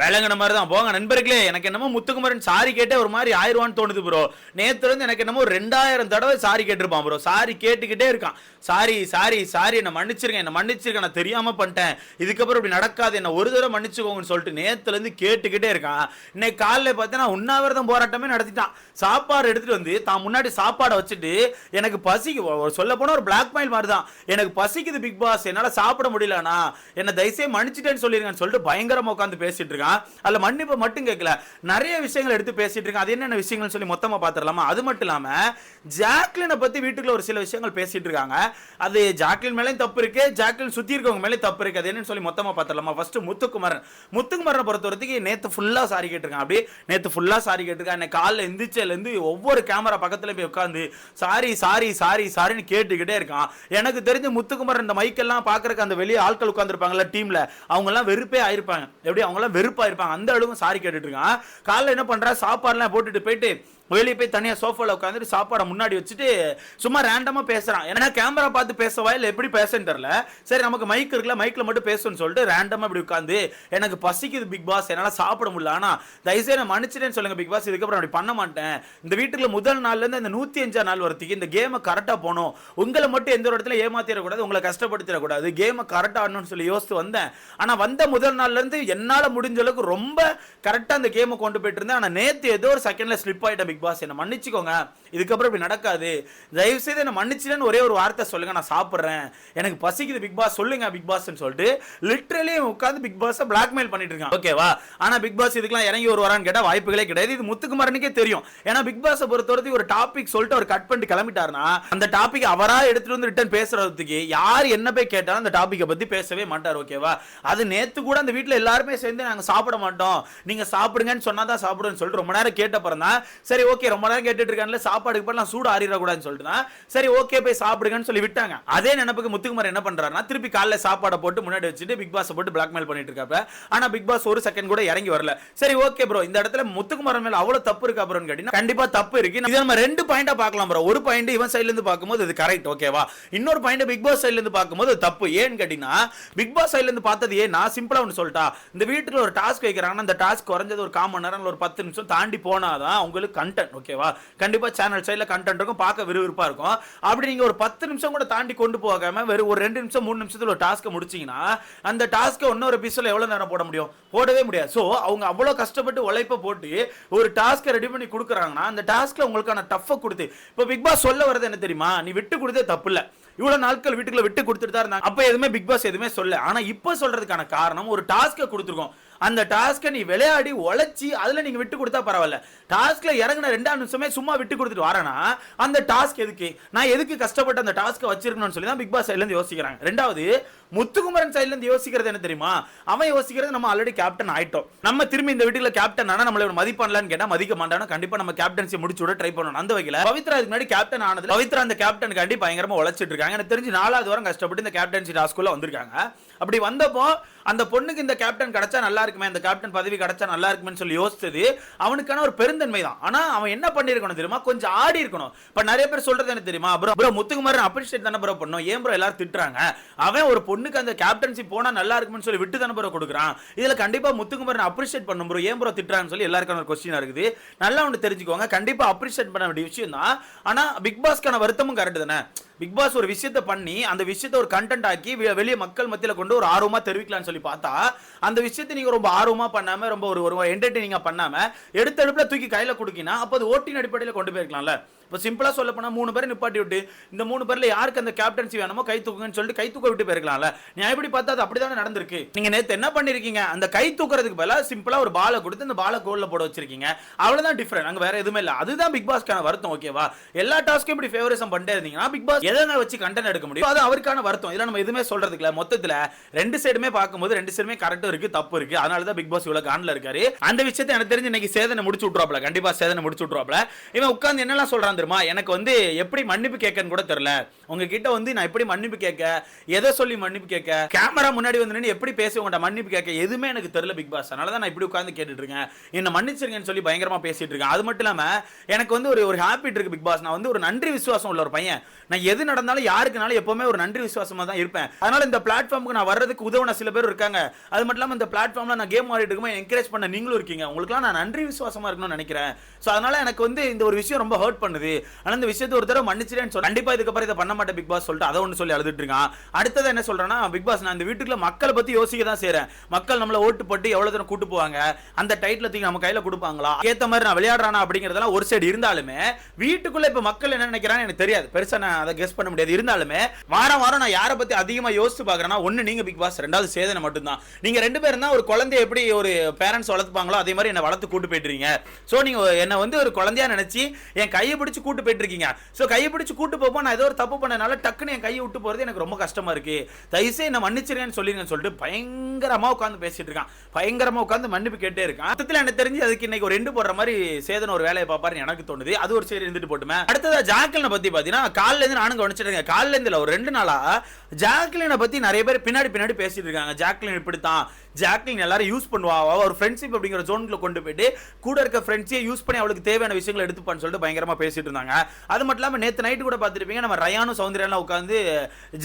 வேலைங்கிற மாதிரி தான் போங்க நண்பர்களே எனக்கு என்னமோ முத்துக்குமரன் சாரி கேட்டே ஒரு மாதிரி ஆயிரவான்னு தோணுது ப்ரோ நேத்துல இருந்து எனக்கு என்னமோ ரெண்டாயிரம் தடவை சாரி கேட்டிருப்பான் ப்ரோ சாரி கேட்டுக்கிட்டே இருக்கான். சாரி சாரி சாரி என்ன மன்னிச்சிருக்கேன் என்ன மன்னிச்சிருக்கேன் நான் தெரியாம பண்ணிட்டேன். இதுக்கப்புறம் இப்படி நடக்காது என்ன ஒரு தடவை மன்னிச்சுக்கோங்கன்னு சொல்லிட்டு நேத்துல இருந்து கேட்டுக்கிட்டே இருக்கான். இன்னைக்கு காலைல பார்த்தீங்கன்னா உண்ணாவிரதம் போராட்டமே நடத்திட்டான். சாப்பாடு எடுத்துட்டு வந்து தான் முன்னாடி சாப்பாடை வச்சுட்டு எனக்கு பசிக்கு சொல்ல போனா ஒரு பிளாக் மெயில் மாதிரி தான் எனக்கு பசிக்குது பிக் பாஸ் என்னால சாப்பிட முடியலண்ணா. என்ன தயவுசெய்து மன்னிச்சிட்டேன்னு சொல்லிருங்கன்னு சொல்லிட்டு பயங்கரமா உட்காந்து பேசிட்டு இருக்கான். அதில் மன்னிப்பு மட்டும் கேட்கல. நிறைய விஷயங்கள் எடுத்து பேசிட்டு இருக்கேன். அது என்னென்ன விஷயங்கள்னு சொல்லி மொத்தமாக பார்த்துடலாமா அது மட்டும் இல்லாமல் ஜாக்லினை பற்றி வீட்டுக்குள்ள ஒரு சில விஷயங்கள் பேசிட்டு இருக்காங்க. அது ஜாக்லின் மேலேயும் தப்பு இருக்கு. ஜாக்லின் சுற்றி இருக்கவங்க மேலேயும் தப்பு இருக்கு. அது என்னன்னு சொல்லி மொத்தமாக பார்த்துடலாமா ஃபர்ஸ்ட் முத்துக்குமரன். முத்துக்குமரனை பொறுத்த வரைக்கும் நேற்று ஃபுல்லாக சாரி கேட்டிருக்கான். அப்படியே நேற்று ஃபுல்லாக சாரி கேட்டிருக்கான். என்னை காலைல எந்திரிச்சதுல இருந்து ஒவ்வொரு கேமரா பக்கத்தில் போய் உட்காந்து சாரி சாரி சாரி சாரின்னு கேட்டுக்கிட்டே இருக்கான். எனக்கு தெரிஞ்ச முத்துக்குமரன் இந்த மைக்கெல்லாம் பார்க்குறக்கு அந்த வெளியே ஆட்கள் உட்காந்துருப்பாங்கல்ல டீமில் அவங்கெல்லாம் வெறுப்பே ஆயிருப்பாங்க. எப்படி? அவங்களாம் வெறுப்பு கடுப்பாக இருப்பாங்க. அந்த அளவுக்கு சாரி கேட்டுட்டு இருக்கான். காலைல என்ன பண்ணுறா சாப்பாடுலாம் போட்டுட்டு போயிட்டு வெளியே போய் தனியாக சோஃபாவில் உட்காந்துட்டு சாப்பாடை முன்னாடி வச்சுட்டு சும்மா ரேண்டமாக பேசுகிறான் ஏன்னா கேமரா பார்த்து பேசவா இல்லை எப்படி பேசன்னு தெரில சரி நமக்கு மைக் இருக்குல்ல மைக்கில் மட்டும் பேசணும்னு சொல்லிட்டு ரேண்டமாக இப்படி உட்காந்து எனக்கு பசிக்குது பிக் பாஸ் என்னால் சாப்பிட முடியல. ஆனால் தயவுசெய்து நான் மன்னிச்சிட்டேன்னு சொல்லுங்க பிக் பாஸ் இதுக்கப்புறம் அப்படி பண்ண மாட்டேன். இந்த வீட்டுக்குள்ள முதல் நாள்லேருந்து இந்த நூற்றி அஞ்சா நாள் வரத்துக்கு இந்த கேமை கரெக்டாக போகணும் உங்களை மட்டும் எந்த ஒரு இடத்துல ஏமாத்திடக்கூடாது உங்களை கஷ்டப்படுத்திடக்கூடாது. கேமை கரெக்டாக ஆடணும்னு சொல்லி யோசித்து வந்தேன். ஆனால் வந்த முதல் நாள்லேருந்து என்னால் முடிஞ்ச அளவுக்கு ரொம்ப கரெக்டாக அந்த கேமை கொண்டு போயிட்டு இருந்தேன். ஆனால் நேற்று ஏதோ ஒரு செகண்டில் ஸ்லிப் ஆகிட்டேன் பிக் பாஸ். என்ன மன்னிச்சுக்கோங்க. இதுக்கப்புறம் இப்படி நடக்காது. தயவு செய்து என்னை மன்னிச்சிட்டேன்னு ஒரே ஒரு வார்த்தை சொல்லுங்க நான் சாப்பிட்றேன். எனக்கு பசிக்குது பிக் பாஸ் சொல்லுங்க பிக் பாஸ்ன்னு சொல்லிட்டு லிட்ரலி உட்காந்து பிக் பாஸை பிளாக்மெயில் பண்ணிட்டு இருக்கான். ஓகேவா ஆனா பிக் பாஸ் இதுக்கெல்லாம் இறங்கி ஒரு வரான்னு கேட்டால் வாய்ப்புகளே கிடையாது. இது முத்துக்குமாரனுக்கே தெரியும். ஏன்னா பிக் பாஸை பொறுத்தவரைக்கும் ஒரு டாபிக் சொல்லிட்டு அவர் கட் பண்ணிட்டு கிளம்பிட்டாருன்னா அந்த டாபிக் அவரா எடுத்துட்டு வந்து ரிட்டர்ன் பேசுறதுக்கு யார் என்ன போய் கேட்டாலும் அந்த டாப்பிக்கை பத்தி பேசவே மாட்டார் ஓகேவா அது நேத்து கூட அந்த வீட்டில் எல்லாருமே சேர்ந்து நாங்க சாப்பிட மாட்டோம். நீங்க சாப்பிடுங்கன்னு சொன்னாதான் சாப்பிடுன்னு சொல்லிட்டு ரொம்ப நேரம் கேட்ட அப்புறம் தான் சரி ஓகே ரொம்ப நேரம் கேட்டுட்டு இருக்கான்ல சாப்பாடுக்கு பதிலா சூடு ஆறிடக்கூடாதுன்னு சொல்லிட்டு சரி ஓகே போய் சாப்பிடுங்கன்னு சொல்லி விட்டாங்க. அதே நினைப்புக்கு முத்துக்குமார் என்ன பண்றாருன்னா திருப்பி காலைல சாப்பாடை போட்டு முன்னாடி வச்சுட்டு பிக் பாஸ் போட்டு பிளாக்மெயில் பண்ணிட்டு இருக்காப்ப ஆனா பிக் பாஸ் ஒரு செகண்ட் கூட இறங்கி வரல. சரி ஓகே ப்ரோ இந்த இடத்துல முத்துக்குமாரன் மேல அவ்வளவு தப்பு இருக்கா ப்ரோன்னு கேட்டீங்கன்னா கண்டிப்பா தப்பு இருக்கு. இது நம்ம ரெண்டு பாயிண்டா பார்க்கலாம் ப்ரோ ஒரு பாயிண்ட் இவன் சைட்ல இருந்து பார்க்கும்போது இது கரெக்ட் ஓகேவா இன்னொரு பாயிண்ட் பிக் பாஸ் சைட்ல இருந்து பார்க்கும்போது அது தப்பு. ஏன்னு கேட்டீங்கன்னா பிக் பாஸ் சைடுல இருந்து பார்த்தது ஏன்? நான் சிம்பிளா ஒன்று சொல்லிட்டா இந்த வீட்டுல ஒரு டாஸ்க் வைக்கிறாங்கன்னா அந்த டாஸ்க் குறைஞ்சது ஒரு காமன் நேரம் ஒரு பத்து நிமிஷம் தாண்டி போனாதான் உங்களுக்கு கண்டென்ட் ஓகேவா கண்டிப்பா சேனல் சைடில் கண்டென்ட் இருக்கும் பார்க்க விறுவிறுப்பாக இருக்கும். அப்படி நீங்கள் ஒரு பத்து நிமிஷம் கூட தாண்டி கொண்டு போகாம வெறும் ஒரு ரெண்டு நிமிஷம் மூணு நிமிஷத்தில் ஒரு டாஸ்க்கை முடிச்சீங்கன்னா அந்த டாஸ்க்கை இன்னொரு எபிசோட்ல எவ்வளோ நேரம் போட முடியும்? போடவே முடியாது. ஸோ அவங்க அவ்வளோ கஷ்டப்பட்டு உழைப்ப போட்டு ஒரு டாஸ்க்கை ரெடி பண்ணி கொடுக்குறாங்கன்னா அந்த டாஸ்க்கில் உங்களுக்கான டஃப்பை கொடுத்து இப்போ பிக் பாஸ் சொல்ல வர்றது என்ன தெரியுமா? நீ விட்டு கொடுத்தே தப்பு இல்லை இவ்வளோ நாட்கள் வீட்டுக்குள்ள விட்டு கொடுத்துட்டு தான் இருந்தாங்க. அப்போ எதுவுமே பிக் பாஸ் எதுவுமே சொல்ல ஆனால் இப்போ சொல்றதுக்கான காரணம் ஒரு டாஸ்க்கை கொடுத்துருக்கோம். அந்த டாஸ்க்கை நீ விளையாடி உழைச்சி அதில் நீங்கள் விட்டு கொடுத்தா பரவாயில்ல. டாஸ்க்கில் இறங்கின ரெண்டாம் நிமிஷமே சும்மா விட்டு கொடுத்துட்டு வரேன்னா அந்த டாஸ்க் எதுக்கு? நான் எதுக்கு கஷ்டப்பட்டு அந்த டாஸ்க்கை வச்சிருக்கணும்னு சொல்லி தான் பிக் பாஸ் சைட்லேருந்து யோசிக்கிறாங்க. ரெண்டாவது முத்துக்குமரன் சைட்லேருந்து யோசிக்கிறது என்ன தெரியுமா? அவன் யோசிக்கிறது நம்ம ஆல்ரெடி கேப்டன் ஆயிட்டோம். நம்ம திரும்பி இந்த வீட்டில் கேப்டன் ஆனால் நம்மளை ஒரு கேட்டால் கேட்டா மதிக்க மாட்டானோ. கண்டிப்பாக நம்ம கேப்டன்சி முடிச்சு விட ட்ரை பண்ணணும். அந்த வகையில் பவித்ரா அதுக்கு முன்னாடி கேப்டன் ஆனது பவித்ரா அந்த கேப்டனுக்காண்டி பயங்கரமாக உழைச்சிட்டு இருக்காங்க. எனக்கு தெரிஞ்சு நாலாவது வாரம் கஷ்டப்பட்டு இந்த கேப்டன்சி டாஸ்க்குள்ளே வந்திருக்காங்க. அப்படி வந்தப்போ அந்த பொண்ணுக்கு இந்த கேப்டன் கிடைச்சா நல்லா இருக்குமே இந்த கேப்டன் பதவி கிடைச்சா நல்லா இருக்குமே சொல்லி யோசிச்சது அவனுக்கான ஒரு பெருந்தன்மை தான். ஆனா அவன் என்ன பண்ணிருக்கணும் தெரியுமா? கொஞ்சம் ஆடி இருக்கணும். இப்ப நிறைய பேர் சொல்றது என்ன தெரியுமா? ப்ரோ ப்ரோ முத்துக்குமாரன் அப்ரிஷியேட் தானே ப்ரோ பண்ணும். ஏன் ப்ரோ எல்லாரும் திட்டுறாங்க? அவன் ஒரு பொண்ணுக்கு அந்த கேப்டன்சி போனா நல்லா இருக்கும்னு சொல்லி விட்டு தானே ப்ரோ கொடுக்குறான். இதுல கண்டிப்பா முத்துக்குமாரன் அப்ரிஷியேட் பண்ணும் ப்ரோ. ஏன் ப்ரோ திட்டுறான்னு சொல்லி எல்லாருக்கான ஒரு கொஸ்டின் இருக்குது. நல்லா ஒன்று தெரிஞ்சுக்கோங்க. கண்டிப்பா அப்ரிஷியேட் பண்ண வேண்டிய விஷயம் தான். ஆனா பிக் பாஸ்க்கான வருத்தமும் கரெக்ட் தானே. பிக் பாஸ் ஒரு விஷயத்தை பண்ணி அந்த விஷயத்தை ஒரு கண்டென்ட் ஆக்கி வெ- வெளிய மக்கள் மத்தியில் கொண்டு ஒரு ஆர்வமாக தெரிவிக்கலாம்னு சொல்லி பார்த்தா அந்த விஷயத்தை நீங்கள் ரொம்ப ஆர்வமாக பண்ணாமல் ரொம்ப ஒரு ஒரு என்டர்டெய்னிங்காக பண்ணாமல் எடுத்த எடுப்பில் தூக்கி கையில் கொடுக்கினா அப்போ அது ஓட்டின் அடிப்படையில் கொண்டு போயிருக்கலாம்ல. இப்போ சிம்பிளாக சொல்ல போனால் மூணு பேரை நிப்பாட்டி விட்டு இந்த மூணு பேரில் யாருக்கு அந்த கேப்டன்சி வேணுமோ கை தூக்குங்கன்னு சொல்லிட்டு கை தூக்க விட்டு போயிருக்கலாம்ல. நான் எப்படி பார்த்தா அது அப்படிதானே நடந்திருக்கு. நீங்க நேற்று என்ன பண்ணிருக்கீங்க? அந்த கை தூக்குறதுக்கு பதிலாக சிம்பிளாக ஒரு பாலை கொடுத்து அந்த பாலை கோலில் போட வச்சிருக்கீங்க. அவ்வளோதான் டிஃப்ரெண்ட் அங்கே வேற எதுவுமே இல்லை. அதுதான் பிக் பாஸ்க்கான வருத்தம் ஓகேவா எல்லா டாஸ்க்கும் இப்படி ஃபேவரிசம் பண்ணிட்டே இருந்தீங்கன்னா பிக் பாஸ் எதை வச்சு கண்டென்ட் எடுக்க முடியும்? அது அவருக்கான வருத்தம். இதெல்லாம் நம்ம எதுவுமே சொல்றதுக்கு இல்லை மொத்தத்தில் ரெண்டு சைடுமே பார்க்கும்போது ரெண்டு சைடுமே கரெக்டும் இருக்கு தப்பு இருக்கு. அதனால தான் பிக் பாஸ் இவ்வளோ காண்டில் இருக்காரு. அந்த விஷயத்தை எனக்கு தெரிஞ்சு இன்னைக்கு சேதனை முடிச்சு விட்டுருவாப்ல கண்டிப்பாக சேதனை முடிச்சு விட்டுருவாப்ல இவன் உட்காந்து என்னெல்லாம் சொல்றான் வந்துருமா? எனக்கு வந்து எப்படி மன்னிப்பு கேட்கன்னு கூட தெரியல. உங்ககிட்ட வந்து நான் எப்படி மன்னிப்பு கேட்க எதை சொல்லி மன்னிப்பு கேட்க கேமரா முன்னாடி வந்து எப்படி பேசி உங்கள்கிட்ட மன்னிப்பு கேட்க எதுவுமே எனக்கு தெரியல பிக் பாஸ் அதனால தான் நான் இப்படி உட்காந்து கேட்டுட்டு இருக்கேன். என்ன மன்னிச்சிருங்கன்னு சொல்லி பயங்கரமா பேசிட்டு இருக்கேன். அது மட்டும் இல்லாம எனக்கு வந்து ஒரு ஒரு ஹாப்பிட் இருக்கு பிக் பாஸ் நான் வந்து ஒரு நன்றி விசுவாசம் உள்ள ஒரு பையன். நான் எது நடந்தாலும் யாருக்குனாலும் எப்பவுமே ஒரு நன்றி விசுவாசமா தான் இருப்பேன். அதனால இந்த பிளாட்ஃபார்முக்கு நான் வர்றதுக்கு உதவுன சில பேர் இருக்காங்க. அது மட்டும் இல்லாமல் இந்த பிளாட்ஃபார்ம்ல நான் கேம் ஆடிட்டு இருக்கும்போது என்கரேஜ் பண்ண நீங்களும் இருக்கீங்க. உங்களுக்குலாம் நான் நன்றி விசுவாசமா இருக்கணும்னு நினைக்கிறேன். ஸோ அதனால எனக்கு வந்து இந்த ஒரு விஷயம் ரொம்ப ஹர்ட் பண்ணுது. ஆனா இந்த விஷயத்தை ஒரு தடவை மன்னிச்சிட்டேன்னு சொல்லி கண்டிப்பா இதுக்கப்புறம் இதை பண்ண மாட்டேன் பிக் பாஸ் சொல்லிட்டு அதை ஒன்று சொல்லி அழுதுட்டு இருக்கான். அடுத்தது என்ன சொல்றேன்னா பிக் பாஸ் நான் இந்த வீட்டுக்குள்ள மக்களை பத்தி யோசிக்க தான் செய்றேன். மக்கள் நம்மள ஓட்டு போட்டு எவ்வளவு தூரம் கூட்டு போவாங்க? அந்த டைட்டில் தூக்கி நம்ம கையில கொடுப்பாங்களா? ஏத்த மாதிரி நான் விளையாடுறானா அப்படிங்கிறதெல்லாம் ஒரு சைடு இருந்தாலுமே வீட்டுக்குள்ள இப்ப மக்கள் என்ன நினைக்கிறான்னு எனக்கு தெரியாது. பெருசா நான் அதை கெஸ் பண்ண முடியாது. இருந்தாலுமே வாரம் வாரம் நான் யாரை பத்தி அதிகமா யோசிச்சு பாக்குறேன்னா ஒண்ணு நீங்க பிக் பாஸ் ரெண்டாவது சேதனை மட்டும்தான். நீங்க ரெண்டு பேரும் தான் ஒரு குழந்தைய எப்படி ஒரு பேரண்ட்ஸ் வளர்த்துப்பாங்களோ அதே மாதிரி என்ன வளர்த்து கூட்டு போயிட்டுறீங்க சோ நீங்க என்ன வந்து ஒரு குழந்தையா நினைச்சு என் கையை பிடிச்சி கூட்டு போயிட்டு இருக்கீங்க சோ கையை பிடிச்சு கூட்டு போப்போ நான் ஏதோ ஒரு தப்பு பண்ணனால டக்குன்னு என் கையை விட்டு போறது எனக்கு ரொம்ப கஷ்டமா இருக்கு. தயவுசெய்து என்ன மன்னிச்சிருங்கன்னு சொல்லிருங்கன்னு சொல்லிட்டு பயங்கரமா உட்காந்து பேசிட்டு இருக்கான். பயங்கரமா உட்காந்து மன்னிப்பு கேட்டே இருக்கான். மொத்தத்துல எனக்கு தெரிஞ்சு அதுக்கு இன்னைக்கு ஒரு ரெண்டு போடுற மாதிரி சேதன் ஒரு வேலையை பார்ப்பாருன்னு எனக்கு தோணுது. அது ஒரு சரி இருந்துட்டு போட்டுமே. அடுத்ததா ஜாக்கலினை பத்தி பாத்தீங்கன்னா காலைல இருந்து நானும் கவனிச்சிட்டு இருக்கேன் காலைல இருந்து ஒரு ரெண்டு நாளா ஜாக்லினை பத்தி நிறைய பேர் பின்னாடி பின்னாடி பேசிட்டு இருக்காங்க. ஜாக்லின் இப்படித்தான். ஜாக்லின் எல்லாரும் யூஸ் பண்ணுவா. ஒரு ஃப்ரெண்ட்ஷிப் அப்படிங்கிற ஜோனுக்குள்ள கொண்டு போயிட்டு கூட இருக்க ஃப்ரெண்ட்ஸையே யூஸ் பண்ணி அவளுக்கு தேவையான விஷயங்களை எடுத்துப்பான்னு சொல்லிட்டு பயங்கரமா பேசிட்டு இருந்தாங்க. அது மட்டும் இல்லாமல் நேற்று நைட்டு கூட பார்த்துருப்பீங்க நம்ம ரயானும் சௌந்தர்யாலாம் உட்காந்து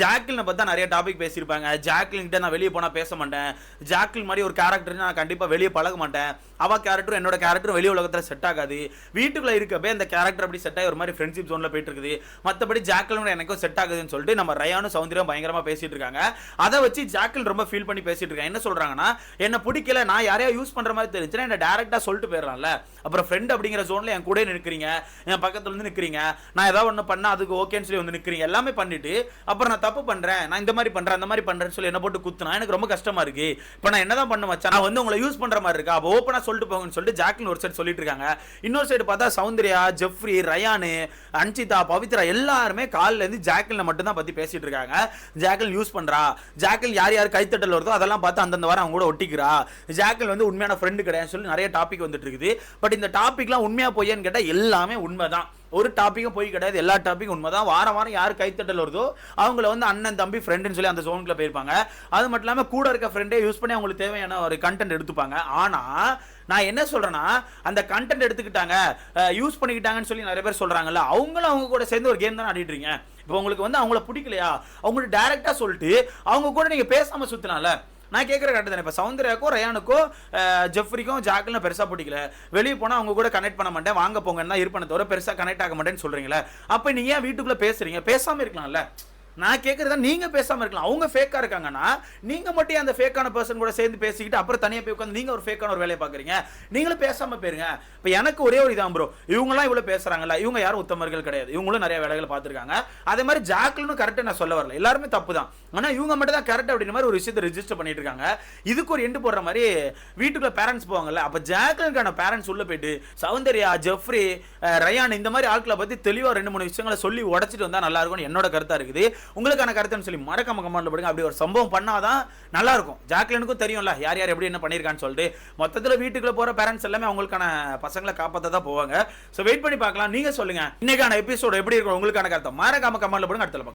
ஜாக்லினை பார்த்தா நிறைய டாபிக் பேசியிருப்பாங்க. ஜாக்லின் கிட்ட நான் வெளியே போனால் பேச மாட்டேன். ஜாக்லின் மாதிரி ஒரு கேரக்டர் நான் கண்டிப்பாக வெளியே பழக மாட்டேன். அவள் கேரக்டரும் என்னோட கேரக்டரும் வெளி உலகத்தில் செட் ஆகாது. வீட்டுக்குள்ள இருக்கப்பே அந்த கேரக்டர் அப்படி செட் ஆகி ஒரு மாதிரி ஃப்ரெண்ட்ஷிப் ஜோனில் போயிட்டு இருக்குது. மற்றபடி ஜாக்லினோட எனக்கும் செட் ஆகுதுன்னு சொல்லிட்டு நம்ம ரயானும் சௌந்தர்யம் பயங்கரமாக பேசிட்டு இருக்காங்க. அதை வச்சு ஜாக்லின் ரொம்ப ஃபீல் பண்ணி பேசிட்டு இருக்காங்க. என்ன சொல்கிறாங்கன்னா என்ன பிடிக்கல நான் யாரையா யூஸ் பண்ற மாதிரி தெரிஞ்சுன்னா என்ன டேரக்டா சொல்லிட்டு போயிடலாம்ல. அப்புறம் ஃப்ரெண்ட் அப்படிங்கிற ஜோன்ல என் கூட நிற்கிறீங்க என் பக்கத்துல இருந்து நிற்கிறீங்க நான் ஏதாவது ஒன்று பண்ணா அதுக்கு ஓகேன்னு சொல்லி வந்து நிற்கிறீங்க எல்லாமே பண்ணிட்டு அப்புறம் நான் தப்பு பண்றேன் நான் இந்த மாதிரி பண்றேன் அந்த மாதிரி பண்றேன்னு சொல்லி என்ன போட்டு குத்துனா எனக்கு ரொம்ப கஷ்டமா இருக்கு. இப்போ நான் என்னதான் பண்ண வச்சேன் நான் வந்து உங்களை யூஸ் பண்ற மாதிரி இருக்கா? அப்போ ஓப்பனா சொல்லிட்டு போங்கன்னு சொல்லிட்டு ஜாக்லின் ஒரு சைடு சொல்லிட்டு இருக்காங்க. இன்னொரு சைடு பார்த்தா சௌந்தர்யா ஜெஃப்ரி ரயானு அன்சிதா பவித்ரா எல்லாருமே காலில இருந்து ஜாக்லினை மட்டும்தான் பத்தி பேசிட்டு இருக்காங்க. ஜாக்கில் யூஸ் பண்றா? ஜாக்கில் யார் யார் கைத்தட்டல் வருதோ அதெல்லாம் பார்த்து அந்தந்த வாரம் அவங்க கூட ஒட்டிக்கிறா. ஜாக்கில் வந்து உண்மையான ஃப்ரெண்டு கிடையாதுன்னு சொல்லி நிறைய டாபிக் வந்துட்டு இருக்குது. பட் இந்த டாபிக்லாம் உண்மையாக பொய்யான்னு கேட்டால் எல்லாமே உண்மை தான் ஒரு டாப்பிக்கும் போய் கிடையாது. எல்லா டாப்பிக்கும் உண்மை தான் வாரம் வாரம் யார் கைத்தட்டல் வருதோ அவங்கள வந்து அண்ணன் தம்பி ஃப்ரெண்டுன்னு சொல்லி அந்த ஜோனுக்குள்ள போயிருப்பாங்க. அது மட்டும் இல்லாமல் கூட இருக்க ஃப்ரெண்டே யூஸ் பண்ணி அவங்களுக்கு தேவையான ஒரு கண்டென்ட் எடுத்துப்பாங்க. ஆனால் நான் என்ன சொல்கிறேன்னா அந்த கண்டென்ட் எடுத்துக்கிட்டாங்க யூஸ் பண்ணிக்கிட்டாங்கன்னு சொல்லி நிறைய பேர் சொல்கிறாங்கல்ல அவங்களும் அவங்க கூட சேர்ந்து ஒரு கேம் தான் ஆடிட்டுருங்க இப்போ உங்களுக்கு வந்து அவங்கள பிடிக்கலையா? அவங்கள்ட்ட டேரெக்டாக சொல்லிட்டு அவங்க கூட நீங்கள் பேசாமல் சுற்றினால நான் கேட்குற கரெக்ட் தானே. இப்போ சௌந்தர்யாக்கோ ரயானுக்கோ ஜெஃப்ரிக்கும் ஜாக்லினும் பெருசாக பிடிக்கல. வெளியே போனால் அவங்க கூட கனெக்ட் பண்ண மாட்டேன். வாங்க போங்கன்னா இருப்பேன் தவிர பெருசாக கனெக்ட் ஆக மாட்டேன்னு சொல்கிறீங்களே அப்போ நீங்கள் ஏன் வீட்டுக்குள்ளே பேசுறீங்க? பேசாமல் இருக்கலாம்ல. நான் கேட்குறதா நீங்கள் பேசாமல் இருக்கலாம். அவங்க ஃபேக்காக இருக்காங்கன்னா நீங்கள் மட்டும் அந்த ஃபேக்கான பர்சன் கூட சேர்ந்து பேசிக்கிட்டு அப்புறம் தனியாக போய் உட்காந்து நீங்கள் ஒரு ஃபேக்கான ஒரு வேலையை பார்க்குறீங்க. நீங்களும் பேசாமல் போயிருங்க. இப்போ எனக்கு ஒரே ஒரு இதான் ப்ரோ இவங்களாம் இவ்வளோ பேசுகிறாங்களா இவங்க யாரும் உத்தமர்கள் கிடையாது. இவங்களும் நிறைய வேலைகள் பார்த்துருக்காங்க. அதே மாதிரி ஜாக்லினும் கரெக்டாக நான் சொல்ல வரல. எல்லாருமே தப்பு தான். ஆனால் இவங்க மட்டும் தான் கரெக்ட் அப்படின்ற மாதிரி ஒரு விஷயத்தை ரெஜிஸ்டர் பண்ணிட்டு இருக்காங்க. இதுக்கு ஒரு எண்டு போடுற மாதிரி வீட்டுக்குள்ள பேரண்ட்ஸ் போவாங்கல்ல. அப்போ ஜாக்லினுக்கான பேரண்ட்ஸ் உள்ள போயிட்டு சௌந்தர்யா ஜெஃப்ரி ரயான் இந்த மாதிரி ஆட்களை பற்றி தெளிவாக ரெண்டு மூணு விஷயங்களை சொல்லி உடைச்சிட்டு வந்தால் நல்லா இருக்கும்னு என்னோட கருத்தாக இருக்குது. உங்களுக்கான கருத்துன்னு சொல்லி மறக்காம கமெண்ட்ல போடுங்க. அப்படி ஒரு சம்பவம் பண்ணாதான் நல்லா இருக்கும் ஜாக்லினுக்கும் தெரியும்ல யார் யார் எப்படி என்ன பண்ணியிருக்கான்னு சொல்லிட்டு. மொத்தத்துல வீட்டுக்குள்ள போற பேரண்ட்ஸ் எல்லாமே அவங்களுக்கான பசங்களை காப்பாற்ற தான் போவாங்க. ஸோ வெயிட் பண்ணி பார்க்கலாம். நீங்க சொல்லுங்க. இன்னைக்கான எபிசோடு எப்படி இருக்கும்? உங்களுக்கான கருத்தை மறக்காம கமெண்ட்ல போடுங்க. அடுத்த